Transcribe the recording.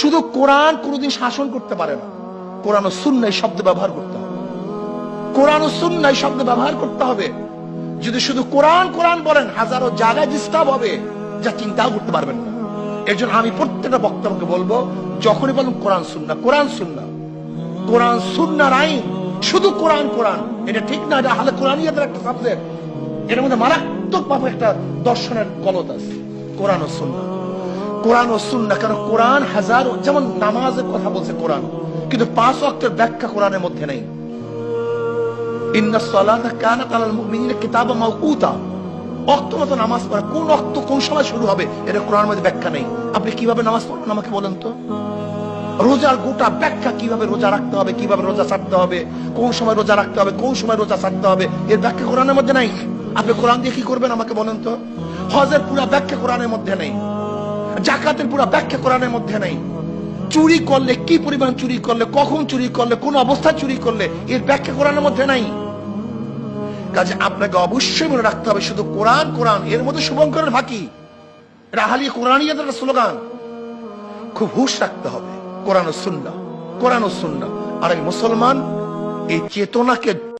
শুধু কোরআন কোনোদিন শাসন করতে পারে না। কোরআন ও সুন্নাই শব্দ ব্যবহার করতে হবে। কোরআন ও সুন্নাই শব্দ ব্যবহার করতে হবে। যদি শুধু কোরআন কোরআন বলেন, হাজারো জায়গায় ডিস্টার্ব হবে, যা চিন্তাও করতে পারবেন না। এর জন্য আমি প্রত্যেকটা বক্তব্যকে বলব, যখনই বলুন কোরআন সুন্না কোরআন সুন্না, কোরআন সুন্নার আইন, শুধু কোরআন কোরআন, এটা ঠিক না, এটা হালে কোরআনিয়াতের একটা সাবজেক্ট এর মধ্যে মারাত্মক ভাবে একটা দর্শনের গলত আছে, কোরআন ও সুন্না। কোরআন ও সুন্না, কারণ কোরআন হাজার, যেমন নামাজের কথা বলছে কোরআন, কিন্তু পাঁচ ওয়াক্তের ব্যাখ্যা কোরআনের মধ্যে নেই। রোজা রাখতে হবে, কীভাবে রোজা ছাড়তে হবে, কোন সময় রোজা রাখতে হবে, কোন সময় রোজা ছাড়তে হবে, এর ব্যাখ্যা মধ্যে নাই। আপনি কোরআন দিয়ে কি করবেন আমাকে বলেন তো? হজের পুরা ব্যাখ্যা কোরআনের মধ্যে নেই। জাকাতের পুরা ব্যাখ্যা কোরআনের মধ্যে নেই। চুরি করলে কি পরিমাণ চুরি করলে, কখন চুরি করলে, কোন অবস্থায় চুরি করলে, এর ব্যাখ্যা কোরআনের মধ্যে নাই। কাজে আপনাকে অবশ্যই মনে রাখতে হবে, শুধু কোরআন কোরআন, এর মধ্যে শুভঙ্করের ফাঁকি। কোরআনিয়াদের একটা স্লোগান। খুব হুশ রাখতে হবে, কোরআন ও কোরআন ও আর এই মুসলমান এই চেতনাকে